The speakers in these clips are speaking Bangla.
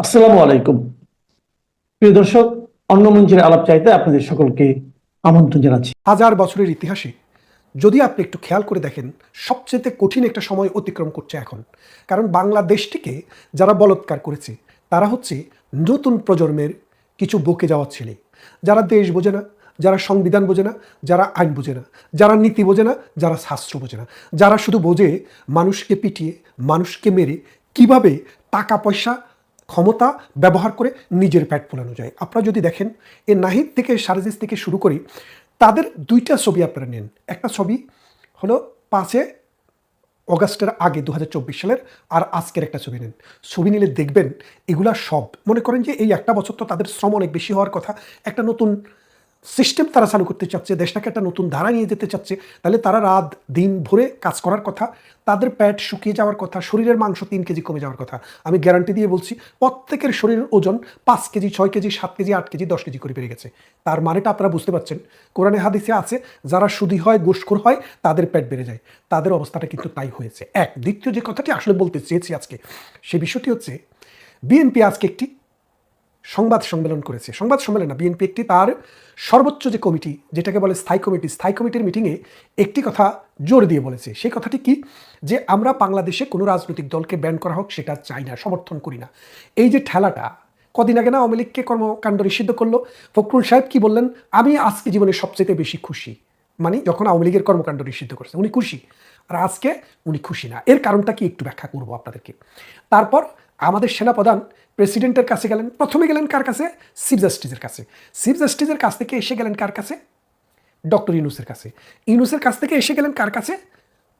আসসালামু আলাইকুম। প্রিয় দর্শক, অন্য মঞ্চের আলাপ চাইতে আপনাদের সকলকে আমন্ত্রণ জানাচ্ছি। হাজার বছরের ইতিহাসে যদি আপনি একটু খেয়াল করে দেখেন সবচেয়ে কঠিন একটা সময় অতিক্রম করছে এখন। কারণ বাংলাদেশটিকে যারা বলৎকার করেছে, তারা হচ্ছে নতুন প্রজন্মের কিছু বকে যাওয়া ছেলে। যারা দেশ বোঝে না, যারা সংবিধান বোঝে না, যারা আইন বোঝে না, যারা নীতি বোঝে না, যারা শাস্ত্র বোঝে না। যারা শুধু বোঝে মানুষকে পিটিয়ে, মানুষকে মেরে, কীভাবে টাকা পয়সা ক্ষমতা ব্যবহার করে নিজের প্যাট পোলানো যায়। আপনারা যদি দেখেন, এ নাহিদ থেকে সারজিস থেকে শুরু করি তাদের দুইটা ছবি আপনারা নেন। একটা ছবি হলো পাঁচে অগাস্টের আগে দু হাজার চব্বিশ সালের আর আজকের একটা ছবি নেন। ছবি নিলে দেখবেন এগুলা সব। মনে করেন যে এই একটা বছর তো তাদের শ্রম অনেক বেশি হওয়ার কথা। একটা নতুন সিস্টেম তারা চালু করতে চাচ্ছে, দেশটাকে একটা নতুন ধারা নিয়ে যেতে চাচ্ছে, তাহলে তারা রাত দিন ভরে কাজ করার কথা, তাদের প্যাট শুকিয়ে যাওয়ার কথা, শরীরের মাংস তিন কেজি কমে যাওয়ার কথা। আমি গ্যারান্টি দিয়ে বলছি, প্রত্যেকের শরীরের ওজন পাঁচ কেজি, ছয় কেজি, সাত কেজি, আট কেজি, দশ কেজি করে বেড়ে গেছে। তার মানেটা আপনারা বুঝতে পারছেন। কোরআনে হাদিসে আছে, যারা সুদি হয় গোসখোর হয়, তাদের পেট বেড়ে যায়। তাদের অবস্থাটা কিন্তু তাই হয়েছে। এক, দ্বিতীয় যে কথাটি আসলে বলতে চেয়েছি আজকে, সে বিষয়টি হচ্ছে, বিএনপি আজকে একটি সংবাদ সম্মেলন করেছে। সংবাদ সম্মেলন না বিএনপি একটি তার সর্বোচ্চ যে কমিটি, যেটাকে বলে স্থায়ী কমিটি, স্থায়ী কমিটির মিটিংয়ে একটি কথা জোর দিয়ে বলেছে। সেই কথাটি কি? যে আমরা বাংলাদেশে কোনো রাজনৈতিক দলকে ব্যান করা হোক, সেটা চাই না, সমর্থন করি না। এই যে ঠেলাটা, কদিন আগে না আওয়ামী লীগকে কর্মকাণ্ড নিষিদ্ধ করল। ফখরুল সাহেব কি বললেন? আমি আজকে জীবনে সবচেয়ে বেশি খুশি। মানে যখন আওয়ামী লীগের কর্মকাণ্ড নিষিদ্ধ করছে, উনি খুশি। আর আজকে উনি খুশি না। এর কারণটা কি একটু ব্যাখ্যা করব আপনাদেরকে। তারপর আমাদের সেনাপ্রধান প্রেসিডেন্টের কাছে গেলেন, প্রথমে গেলেন কার কাছে? চিফ জাস্টিসের কাছে। চিফ জাস্টিসের কাছ থেকে এসে গেলেন কার কাছে? ডক্টর ইউনুসের কাছে। ইউনুসের কাছ থেকে এসে গেলেন কার কাছে?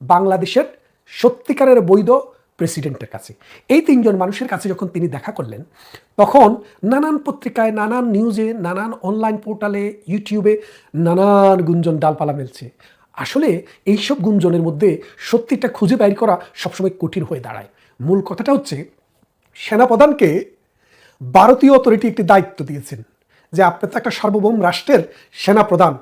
বাংলাদেশের সত্যিকারের বৈধ প্রেসিডেন্টের কাছে। এই তিনজন মানুষের কাছে যখন তিনি দেখা করলেন, তখন নানান পত্রিকায়, নানান নিউজে, নানান অনলাইন পোর্টালে, ইউটিউবে নানান গুঞ্জন ডালপালা মেলছে। আসলে এইসব গুঞ্জনের মধ্যে সত্যিটা খুঁজে বাইর করা সবসময় কঠিন হয়ে দাঁড়ায়। মূল কথাটা হচ্ছে সেনাপ্রধানকে ভারতীয় অথরিটি একটি দায়িত্ব দিয়েছেন যে আপনি তো একটা সার্বভৌম রাষ্ট্রের সেনাপ্রধান।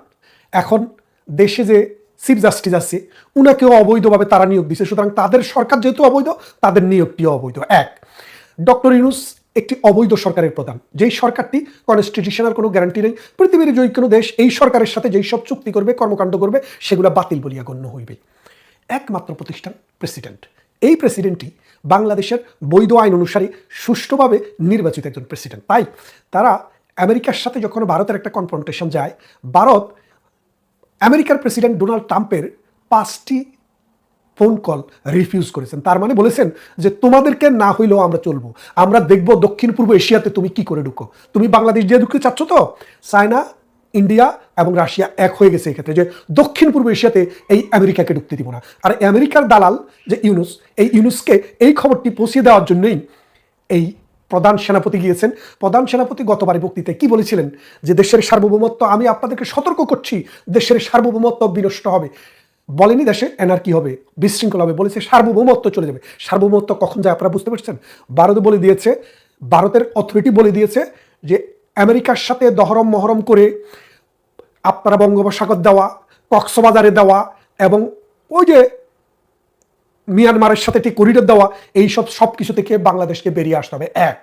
এখন দেশে যে চিফ জাস্টিস আছে, উনাকেও অবৈধভাবে তারা নিয়োগ দিচ্ছে সুতরাং তাদের সরকার যেহেতু অবৈধ, তাদের নিয়োগটিও অবৈধ। এক, ডক্টর ইউনুস একটি অবৈধ সরকারের প্রধান। যেই সরকারটি কনস্টিটিউশনাল কোনো গ্যারান্টি নেই, পৃথিবীর যে কোনো দেশ এই সরকারের সাথে যেই সব চুক্তি করবে, কর্মকাণ্ড করবে, সেগুলো বাতিল বলিয়া গণ্য হইবে। একমাত্র প্রতিষ্ঠান প্রেসিডেন্ট। এই প্রেসিডেন্টই বাংলাদেশের বৈধ আইন অনুসারে সুষ্ঠুভাবে নির্বাচিত একজন প্রেসিডেন্ট তাই তারা আমেরিকার সাথে যখন ভারতের একটা কনফ্রন্টেশন যায়, ভারত আমেরিকার প্রেসিডেন্ট ডোনাল্ড ট্রাম্পের পাঁচটি ফোন কল রিফিউজ করেছেন। তার মানে বলেছেন যে, তোমাদেরকে না হইলেও আমরা চলবো। আমরা দেখব দক্ষিণ পূর্ব এশিয়াতে তুমি কি করে ঢুকো? তুমি বাংলাদেশ দিয়ে ঢুকতে চাচ্ছ তো? চায়না ইন্ডিয়া এবং রাশিয়া এক হয়ে গেছে এক্ষেত্রে, যে দক্ষিণ পূর্ব এশিয়াতে এই আমেরিকাকে ঢুকতে দিব না। আর আমেরিকার দালাল, যে ইউনুস, এই ইউনুসকে এই খবরটি পৌঁছে দেওয়ার জন্যই এই প্রধান সেনাপতি গিয়েছেন। প্রধান সেনাপতি গতবারের বক্তৃতায় কি বলেছিলেন? যে দেশের সার্বভৌমত্ব, আমি আপনাদেরকে সতর্ক করছি, দেশের সার্বভৌমত্ব বিনষ্ট হবে। বলেনি দেশে এনার কি হবে? বিশৃঙ্খলা হবে। বলেছে সার্বভৌমত্ব চলে যাবে। সার্বভৌমত্ব কখন যায়, আপনারা বুঝতে পারছেন? ভারত বলে দিয়েছে, ভারতের অথরিটি বলে দিয়েছে যে আমেরিকার সাথে দহরম মহরম করে আপনারা বঙ্গোপসাগর দেওয়া, কক্সবাজারে দেওয়া এবং ওই যে মিয়ানমারের সাথে একটি করিডোর দেওয়া, এইসব সব কিছু থেকে বাংলাদেশকে বেরিয়ে আসতে হবে। এক।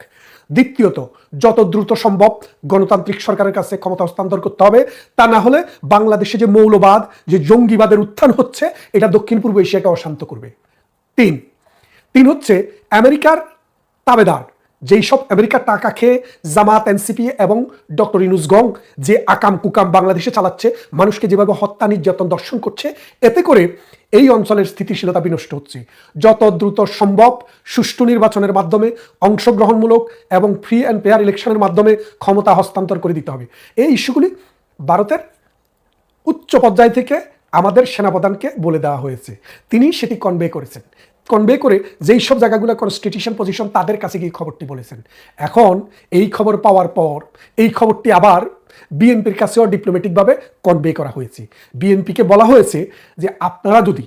দ্বিতীয়ত, যত দ্রুত সম্ভব গণতান্ত্রিক সরকারের কাছে ক্ষমতা হস্তান্তর করতে হবে। তা না হলে বাংলাদেশে যে মৌলবাদ, যে জঙ্গিবাদের উত্থান হচ্ছে, এটা দক্ষিণ পূর্ব এশিয়াকে অশান্ত করবে। তিন। তিন হচ্ছে আমেরিকার তাবেদার। যেই সব আমেরিকার টাকা খেয়ে জামাত, এনসিপি এবং ডক্টর ইনুস গং যে আকাম কুকাম বাংলাদেশে চালাচ্ছে, মানুষকে যেভাবে হত্যা, নির্যাতন, দর্শন করছে, এতে করে এই অঞ্চলের স্থিতিশীলতা বিনষ্ট হচ্ছে। যত দ্রুত সম্ভব সুষ্ঠু নির্বাচনের মাধ্যমে অংশগ্রহণমূলক এবং ফ্রি অ্যান্ড ফেয়ার ইলেকশনের মাধ্যমে ক্ষমতা হস্তান্তর করে দিতে হবে। এই ইস্যুগুলি ভারতের উচ্চ পর্যায় থেকে আমাদের সেনাপ্রধানকে বলে দেওয়া হয়েছে। তিনি সেটি কনভে করেছেন। কনভে করে যেই সব জায়গাগুলো কনস্টিটিউশন পজিশন তাদের কাছে গিয়ে খবরটি বলেছেন। এখন এই খবর পাওয়ার পর, এই খবরটি আবার বিএনপির কাছেও ডিপ্লোম্যাটিকভাবে কনভে করা হয়েছে। বিএনপিকে বলা হয়েছে যে আপনারা যদি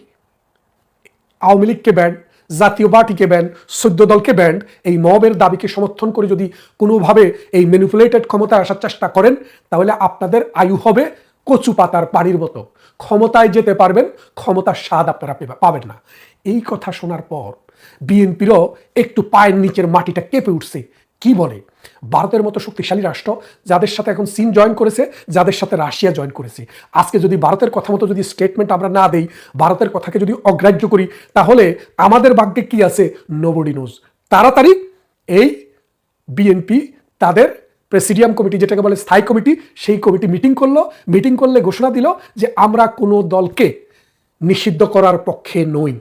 আওয়ামী লীগকে ব্যান্ড জাতীয় পার্টিকে ব্যান সদ্য দলকে ব্যান্ড এই মবের দাবিকে সমর্থন করে যদি কোনোভাবে এই ম্যানিপুলেটেড ক্ষমতায় আসার চেষ্টা করেন, তাহলে আপনাদের আয়ু হবে কচু পাতার পানির মতো। ক্ষমতায় যেতে পারবেন, ক্ষমতার স্বাদ আপনারা পেবা- পাবেন না। এই কথা শোনার পর বিএনপিরও একটু পায়ের নিচের মাটিটা কেঁপে উঠছে। কি বলে? ভারতের মতো শক্তিশালী রাষ্ট্র যাদের সাথে এখন চীন জয়েন করেছে, যাদের সাথে রাশিয়া জয়েন করেছে। আজকে যদি ভারতের কথা মতো যদি স্টেটমেন্ট আমরা না দেই, ভারতের কথাকে যদি অগ্রাহ্য করি, তাহলে আমাদের ভাগ্যে কি আছে? নোবডি নিউজ তাড়াতাড়ি এই বিএনপি, তাদের প্রেসিডিয়াম কমিটি যেটাকে বলে স্থায়ী কমিটি সেই কমিটি মিটিং করল। মিটিং করলে ঘোষণা দিল যে আমরা কোনো দলকে নিষিদ্ধ করার পক্ষে নই।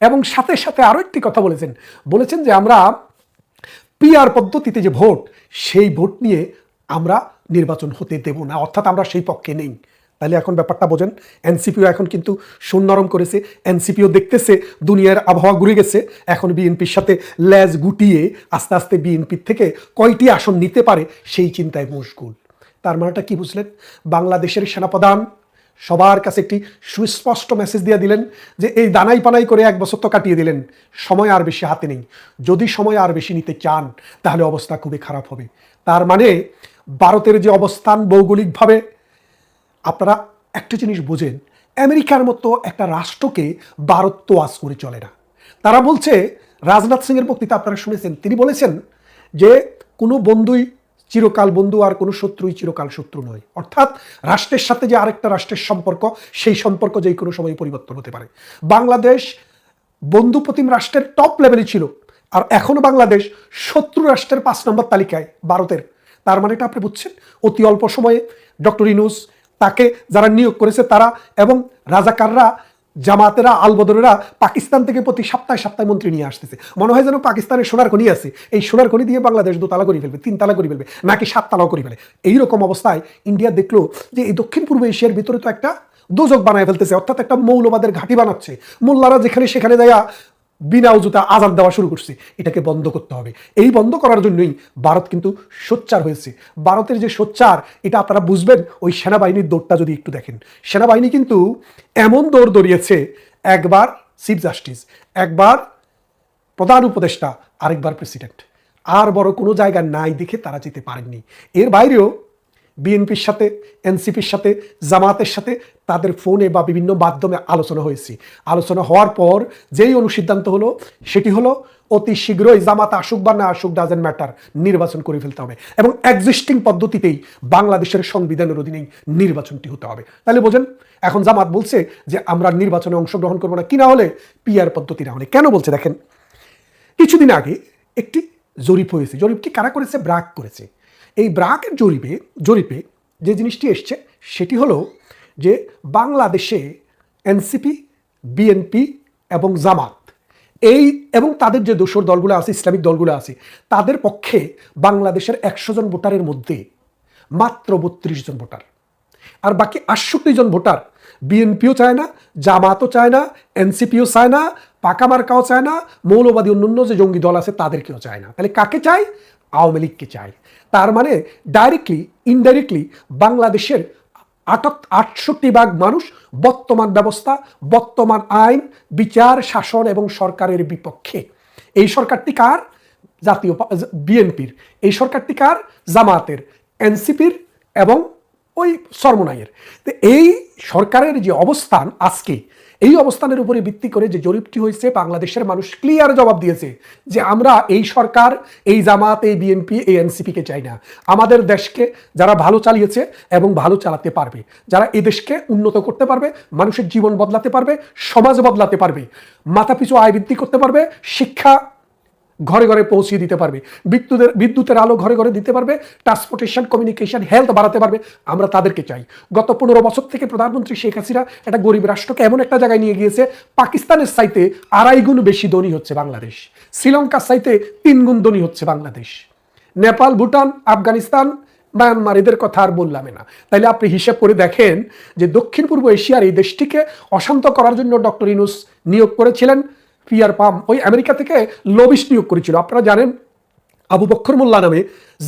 এবং সাথে সাথে আরও একটি কথা বলেছেন। বলেছেন যে আমরা পিআর পদ্ধতিতে যে ভোট, সেই ভোট নিয়ে আমরা নির্বাচন হতে দেব না, অর্থাৎ আমরা সেই পক্ষে নেই। তাহলে এখন ব্যাপারটা বোঝেন, এনসিপিও এখন কিন্তু সুনরম করেছে, এনসিপিও দেখতেছে, দুনিয়ার আবহাওয়া ঘুরে গেছে। এখন বিএনপির সাথে ল্যাজ গুটিয়ে আস্তে আস্তে বিএনপির থেকে কয়টি আসন নিতে পারে, সেই চিন্তায় মশগুল। তার মানেটা কি বুঝলেন? বাংলাদেশের সেনাপ্রধান সবার কাছে একটি সুস্পষ্ট মেসেজ দিয়ে দিলেন যে এই দানাই পানাই করে এক বছর তো কাটিয়ে দিলেন। সময় আর বেশি হাতে নেই। যদি সময় আর বেশি নিতে চান, তাহলে অবস্থা খুবই খারাপ হবে। তার মানে ভারতের যে অবস্থান ভৌগোলিকভাবে, আপনারা একটা জিনিস বোঝেন, আমেরিকার মতো একটা রাষ্ট্রকে ভারত তো আজ করে চলে না। তারা বলছে, রাজনাথ সিংয়ের বক্তৃতা আপনারা শুনেছেন, তিনি বলেছেন যে কোনো বন্ধুই চিরকাল বন্ধু আর কোনো শত্রুই চিরকাল শত্রু নয়। অর্থাৎ রাষ্ট্রের সাথে যে আরেকটা রাষ্ট্রের সম্পর্ক, সেই সম্পর্ক যে কোনো সময় পরিবর্তন হতে পারে। বাংলাদেশ বন্ধুপ্রতিম রাষ্ট্রের টপ লেভেলে ছিল। আর এখনও বাংলাদেশ শত্রু রাষ্ট্রের পাঁচ নম্বর তালিকায়, ভারতের। তার মানে এটা আপনি বুঝছেন? অতি অল্প সময়ে ডক্টর ইনুস তাকে যারা নিয়োগ করেছে তারা এবং রাজাকাররা জামাতেরা, আলবদরেরা পাকিস্তান থেকে প্রতি সপ্তাহে সপ্তাহে মন্ত্রী নিয়ে আসতেছে। মনে হয় যেন পাকিস্তানের সোনার খনি আছে। এই সোনার খনি দিয়ে বাংলাদেশ দোতলা করে ফেলবে তিন তালা করে ফেলবে, নাকি সাত তালাও করে ফেলে। এইরকম অবস্থায় ইন্ডিয়া দেখল যে এই দক্ষিণ পূর্ব এশিয়ার ভিতরে তো একটা দোজক বানায় ফেলতেছে, অর্থাৎ একটা মৌলবাদের ঘাঁটি বানাচ্ছে। মোল্লারা যেখানে সেখানে যাইয়া বিনা উজুতা আজাদ দেওয়া শুরু করছে। এটাকে বন্ধ করতে হবে। এই বন্ধ করার জন্যই ভারত কিন্তু সোচ্চার হয়েছে। ভারতের যে সোচ্চার, এটা আপনারা বুঝবেন, ওই সেনাবাহিনীর দৌড়টা যদি একটু দেখেন। সেনাবাহিনী কিন্তু এমন দৌড় দৌড়িয়েছে, একবার চিফ জাস্টিস, একবার প্রধান উপদেষ্টা, আরেকবার প্রেসিডেন্ট। আর বড় কোনো জায়গা নাই দেখে তারা যেতে পারেননি। এর বাইরেও বিএনপির সাথে, এনসিপির সাথে জামাতের সাথে তাদের ফোনে বা বিভিন্ন মাধ্যমে আলোচনা হয়েছে। আলোচনা হওয়ার পর যেই অনুসিদ্ধান্ত হলো, সেটি হলো অতি শীঘ্রই জামাত আসুক বা না আসুক ডাজেন্ট ম্যাটার নির্বাচন করে ফেলতে হবে। এবং এক্সিস্টিং পদ্ধতিতেই বাংলাদেশের সংবিধানের অধীনেই নির্বাচনটি হতে হবে। তাহলে বোঝেন, এখন জামাত বলছে যে আমরা নির্বাচনে অংশগ্রহণ করব না। কি না হলে পিআর পদ্ধতি না হলে। কেন বলছে দেখেন, কিছুদিন আগে একটি জরিপ হয়েছে। জরিপটি কারা করেছে? ব্রাক করেছে। এই ব্রাকের জরিপে জরিপে যে জিনিসটি এসছে, সেটি হলো যে বাংলাদেশে এনসিপি, বিএনপি এবং জামাত এই এবং তাদের যে দোসর দলগুলো আছে, ইসলামিক দলগুলো আছে, তাদের পক্ষে বাংলাদেশের একশো জন ভোটারের মধ্যে মাত্র বত্রিশ জন ভোটার। আর বাকি আটষট্টি জন ভোটার বিএনপিও চায় না, জামাতও চায় না, এনসিপিও চায় না পাকা মার্কাও চায় না, মৌলবাদী অন্যান্য যে জঙ্গি দল আছে তাদেরকেও চায় না। তাহলে কাকে চায়? আওয়ামী লীগকে চায়। তার মানে ডাইরেক্টলি ইনডাইরেক্টলি বাংলাদেশের আটাত আটষট্টি ভাগ মানুষ বর্তমান ব্যবস্থা, বর্তমান আইন, বিচার, শাসন এবং সরকারের বিপক্ষে। এই সরকারটি কার? জাতীয় বিএনপির। এই সরকারটি কার? জামাতের এনসিপির এবং ওই সর্বনাইয়ের। তো এই সরকারের যে অবস্থান আজকে এই অবস্থানের উপরে ভিত্তি করে যে জরিপটি হয়েছে, বাংলাদেশের মানুষ ক্লিয়ার জবাব দিয়েছে যে আমরা এই সরকার, এই জামাত, এই বিএনপি, এই এনসিপিকে চাই না। আমাদের দেশকে যারা ভালো চালিয়েছে এবং ভালো চালাতে পারবে, যারা এদেশকে দেশকে উন্নত করতে পারবে, মানুষের জীবন বদলাতে পারবে, সমাজ বদলাতে পারবে, মাথাপিছু আয় বৃদ্ধি করতে পারবে, শিক্ষা ঘরে ঘরে পৌঁছিয়ে দিতে পারবে। বিদ্যুতের বিদ্যুতের আলো ঘরে ঘরে দিতে পারবে ট্রান্সপোর্টেশন কমিউনিকেশন হেলথ বাড়াতে পারবে। আমরা তাদেরকে চাই। গত পনেরো বছর থেকে প্রধানমন্ত্রী শেখ হাসিনা একটা গরিব রাষ্ট্রকে এমন একটা জায়গায় নিয়ে গিয়েছে, পাকিস্তানের সাইতে আড়াই গুণ বেশি ধনী হচ্ছে বাংলাদেশ। শ্রীলঙ্কার সাইতে তিন গুণ ধনী হচ্ছে বাংলাদেশ। নেপাল, ভুটান, আফগানিস্তান, মায়ানমার, এদের কথা আর বললাম না। তাইলে আপনি হিসাব করে দেখেন যে দক্ষিণ পূর্ব এশিয়ার এই দেশটিকে অশান্ত করার জন্য ডক্টর ইনুস নিয়োগ করেছিলেন। পিয়ার পাম, ওই আমেরিকা থেকে লবিস নিয়োগ করেছিল। আপনারা জানেন, আবু বক্কর মোল্লা নামে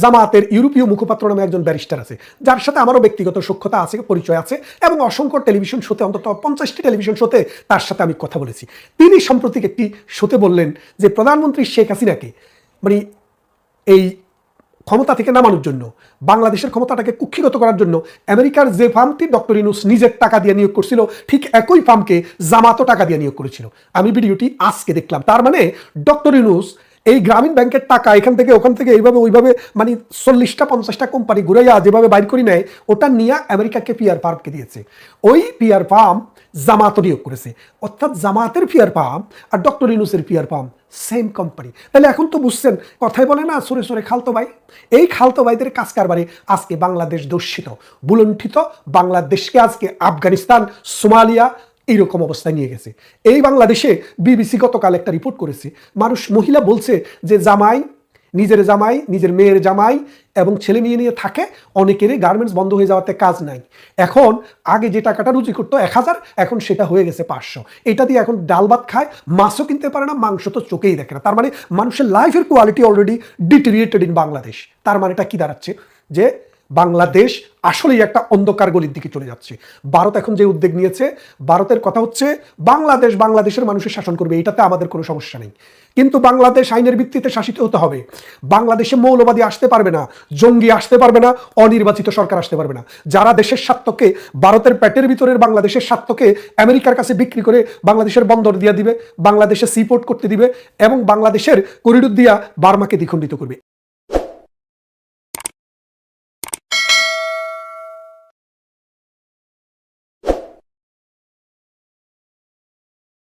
জামাতের ইউরোপীয় মুখপাত্র নামে একজন ব্যারিস্টার আছে, যার সাথে আমারও ব্যক্তিগত সক্ষতা আছে, পরিচয় আছে, এবং অসংখ্য টেলিভিশন শোতে, অন্তত পঞ্চাশটি টেলিভিশন শোতে তার সাথে আমি কথা বলেছি। তিনি সম্প্রতি একটি শোতে বললেন যে, প্রধানমন্ত্রী শেখ হাসিনাকে মানে এই ক্ষমতা থেকে নামানোর জন্য, বাংলাদেশের ক্ষমতাটাকে কুক্ষিগত করার জন্য আমেরিকার যে ফার্মটি ডক্টর ইনুস নিজের টাকা দিয়ে নিয়োগ করছিল, ঠিক একই ফার্মকে জামাতো টাকা দিয়ে নিয়োগ করেছিল। আমি ভিডিওটি আজকে দেখলাম। তার মানে ডক্টর ইনুস এই গ্রামীণ ব্যাংকের টাকা এখান থেকে, ওখান থেকে এইভাবে, ওইভাবে মানে চল্লিশটা, পঞ্চাশটা কোম্পানি ঘুরে ঘুরাইয়া যেভাবে বাইর করি নেয়, ওটা নিয়ে আমেরিকাকে পিয়ার ফার্মকে দিয়েছে। ওই পিয়ার ফার্ম জামাতও নিয়োগ করেছে। অর্থাৎ জামাতের পিয়ার ফার্ম আর ডক্টর ইনুসের পিয়ার ফার্ম সেম কোম্পানি তাহলে এখন তো বুঝছেন, কথাই বলে না, সরে সরে খালতো ভাই। এই খালতো ভাইদের কাজ কারবারে আজকে বাংলাদেশ দর্শিত বুলণ্ঠিত বাংলাদেশকে আজকে আফগানিস্তান, সোমালিয়া এইরকম অবস্থায় নিয়ে গেছে। এই বাংলাদেশে বিবিসি গতকাল একটা রিপোর্ট করেছে। মানুষ, মহিলা বলছে যে জামাই, নিজের জামাই, নিজের মেয়ের জামাই এবং ছেলে মেয়ে নিয়ে থাকে, অনেকেরই গার্মেন্টস বন্ধ হয়ে যাওয়াতে কাজ নাই। এখন আগে যে টাকাটা রুজি করতো এক হাজার, এখন সেটা হয়ে গেছে পাঁচশো। এটা দিয়ে এখন ডাল ভাত খায়, মাছও কিনতে পারে না, মাংস তো চোখেই দেখে না। তার মানে মানুষের লাইফের quality already deteriorated in Bangladesh তার মানে এটা কি দাঁড়াচ্ছে? যে বাংলাদেশ আসলেই একটা অন্ধকার গলির দিকে চলে যাচ্ছে। ভারত এখন যে উদ্যোগ নিয়েছে, ভারতের কথা হচ্ছে বাংলাদেশ বাংলাদেশের মানুষের শাসন করবে, এটাতে আমাদের কোনো সমস্যা নেই। কিন্তু বাংলাদেশ আইনের ভিত্তিতে শাসিত হতে হবে। বাংলাদেশে মৌলবাদী আসতে পারবে না, জঙ্গি আসতে পারবে না, অনির্বাচিত সরকার আসতে পারবে না। যারা দেশের স্বার্থকে, ভারতের পেটের ভিতরের বাংলাদেশের স্বার্থকে আমেরিকার কাছে বিক্রি করে বাংলাদেশের বন্দর দিয়ে দিবে, বাংলাদেশে সিপোর্ট করতে দিবে এবং বাংলাদেশের করিডোর দিয়া বার্মাকে দ্বিখণ্ডিত করবে।